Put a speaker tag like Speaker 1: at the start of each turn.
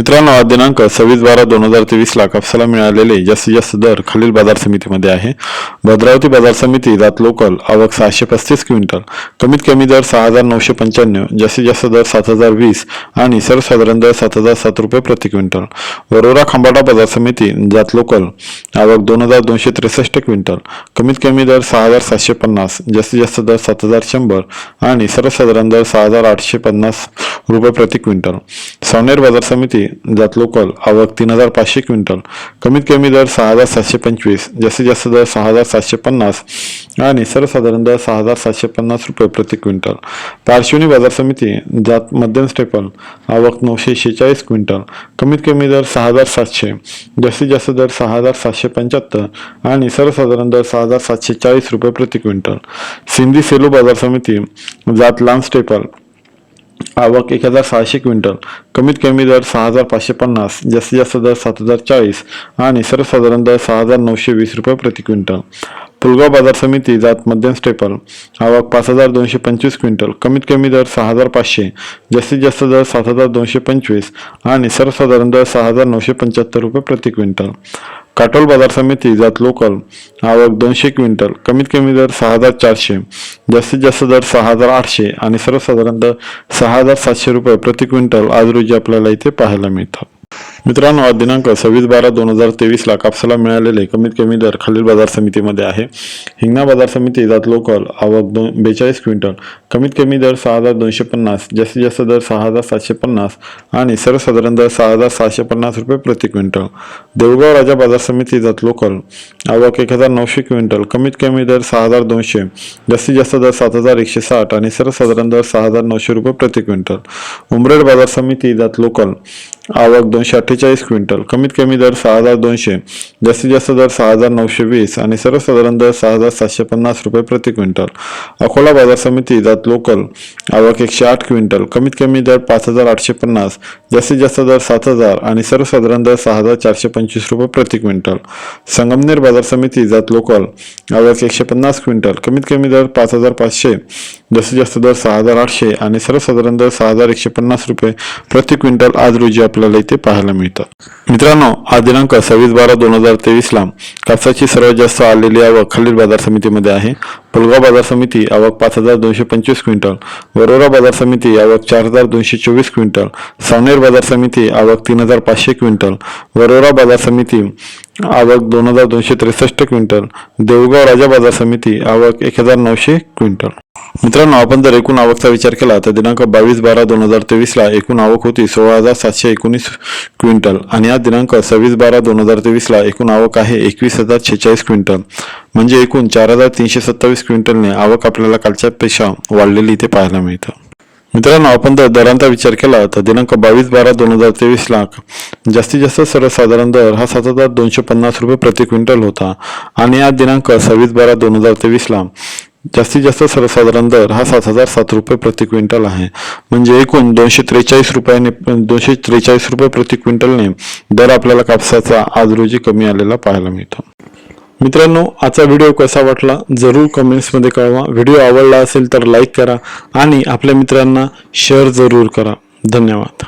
Speaker 1: मित्रांनो आज दिनांक सव्वीस बारा दोन हजार तेवीस ला कापसाला मिळालेले जास्तीत जास्त दर खालील बाजार समितीमध्ये आहे. भद्रावती बाजार समिती जात लोकल आवक सहाशे पस्तीस क्विंटल. कमीत कमी दर सहा हजार नऊशे पंच्याण्णव जास्तीत जास्त दर सात हजार वीस आणि सर्वसाधारण दर सात हजार सात रुपये प्रति क्विंटल. वरोरा खांबाटा बाजार समिती जात लोकल आवक दोन हजार दोनशे त्रेसष्ट क्विंटल. कमीत कमी दर सहा हजार सातशे पन्नास जास्तीत जास्त दर सात हजार शंभर आणि सर्वसाधारण दर सहा हजार आठशे पन्नास रुपये प्रति क्विंटल. सावनेर बाजार समिती जात लोकल आवक तीन हजार पाचशे क्विंटल कमीत कमी दर सहा हजार सातशे पंचवीस जास्तीत जास्त दर सहा हजार सातशे पन्नास आणि सर्वसाधारण दर सहा हजार सातशे पन्नास रुपये प्रति क्विंटल. पार्श्वनी बाजार समिती जात मध्यम स्टेपल आवक नऊशे शेहेचाळीस क्विंटल कमीत कमी दर सहा हजार सातशे जास्तीत जास्त दर सहा हजार सातशे पंच्याहत्तर आणि सर्वसाधारण दर सहा हजार सातशे चाळीस रुपये प्रति क्विंटल. सिंधी सेलू बाजार समिती जात लांब स्टेपल आवक एक हजार सहाशे क्विंटल. कमीत कमी दर सहा हजार पाचशे पन्नास जास्तीत जास्त दर सात हजार चाळीस आणि सर्वसाधारण दर सहा हजार नऊशे वीस रुपये प्रति क्विंटल. पुलगाव बाजार समिती जात मध्यम स्टेपल. आवक पाच हजार दोनशे पंचवीस क्विंटल. कमीत कमी दर सहा हजार पाचशे जास्तीत जास्त दर सात हजार दोनशे पंचवीस आणि सर्वसाधारण दर सहा हजार नऊशे पंच्याहत्तर रुपये प्रति क्विंटल. काटोल बाजार समिती जात लोकल आवक दोनशे क्विंटल कमीत कमी दर सहा हजार चारशे जास्तीत जास्त दर सहा हजार आठशे आणि सर्वसाधारण दर सहा हजार सातशे रुपये प्रति क्विंटल आज रोजी आपल्याला इथे पाहायला मिळतात. मित्रांनो आज दिनांक सव्वीस बारा दोन हजार तेवीसला कापसाला मिळालेले कमीत कमी दर खालील बाजार समितीमध्ये आहे. हिंगणा बाजार समिती जात लोकल आवक दोन बेचाळीस क्विंटल कमीत कमी दर सहा हजार दोनशे पन्नास जास्तीत जास्त दर सहा हजार सातशे पन्नास आणि सर्वसाधारण दर सहा हजार सहाशे पन्नास रुपये प्रति क्विंटल. देवगाव राजा बाजार समिती जात लोकल आवक एक हजार नऊशे क्विंटल कमीत कमी दर सहा हजार दोनशे जास्तीत जास्त दर सात हजार एकशे साठ आणि सर्वसाधारण दर सहा हजार नऊशे रुपये प्रति क्विंटल. उमरेड बाजार समिती जात लोकल आवक दोनशे अठ्ठेचाळीस क्विंटल. कमीत कमी दर सहा हजार दोनशे जास्तीत जास्त दर सहा हजार नऊशे वीस आणि सर्वसाधारण दर सहा हजार सातशे पन्नास रुपये प्रति क्विंटल. अकोला बाजार समिती जात लोकल आवक एकशे आठ क्विंटल. कमीत कमी दर पाच हजार आठशे पन्नास जास्तीत जास्त दर सात हजार आणि सर्वसाधारण दर सहा हजार चारशे पंचवीस रुपये प्रति क्विंटल. संगमनेर बाजार समिती जात लोकल आवक एकशे पन्नास क्विंटल. कमीत कमी दर पाच हजार पाचशे जास्तीत जास्त दर सहा हजार आठशे आणि सर्वसाधारण दर सहा हजार एकशे पन्नास रुपये प्रति क्विंटल आज रोजी आपल्याला इथे पाहायला मिळतात. मित्रांनो आज दिनांक सव्वीस बारा दोन हजार तेवीस ला कापसाची सर्वात जास्त आलेली आवक खालील बाजार समितीमध्ये आहे. पुलगाव बाजार समिती आवक पाच हजार दोनशे पंचवीस क्विंटल. वरोरा बाजार समिती आवक चार हजार दोनशे चोवीस क्विंटल. सावनेर बाजार समिती आवक तीन हजार पाचशे क्विंटल. वरोरा बाजार समिती आवक दोन हजार दोनशे त्रेसष्ट क्विंटल. देवगाव राजा बाजार समिती आवक एक हजार नऊशे क्विंटल. मित्रांनो आपण जर एकूण आवकचा विचार केला तर दिनांक बावीस बारा दोन हजार तेवीसला एकूण आवक होती सोळा हजार सातशे एकोणीस क्विंटल आणि आज दिनांक सव्वीस बारा दोन हजार तेवीसला एकूण आवक आहे एकवीस हजार छेचाळीस क्विंटल. म्हणजे एकूण चार हजार तीनशे सत्तावीस क्विंटलने आवक आपल्याला कालच्या पेक्षा वाढलेली इथे पाहायला मिळतं. मित्रांनो आपण जर दरांचा विचार केला तर दिनांक बावीस बारा दोन हजार तेवीस लाख जास्तीत जास्त सर्वसाधारण दर हा सात हजार दोनशे पन्नास रुपये प्रति क्विंटल होता. आणि आज दिनांक सव्वीस बारा दोन हजार तेवीसला जास्तीत जास्त सर्वसाधारण दर हा सात हजार सात रुपये प्रति क्विंटल आहे. म्हणजे एकूण दोनशे त्रेचाळीस रुपयाने दोनशे त्रेचाळीस रुपये प्रति क्विंटलने दर आपल्याला कापसाचा आज रोजी कमी आलेला पाहायला मिळतो. मित्रांनो आजचा व्हिडिओ कसा वाटला जरूर कमेंट्समध्ये कळवा. व्हिडिओ आवडला असेल तर लाईक करा आणि आपल्या मित्रांना शेअर जरूर करा. धन्यवाद.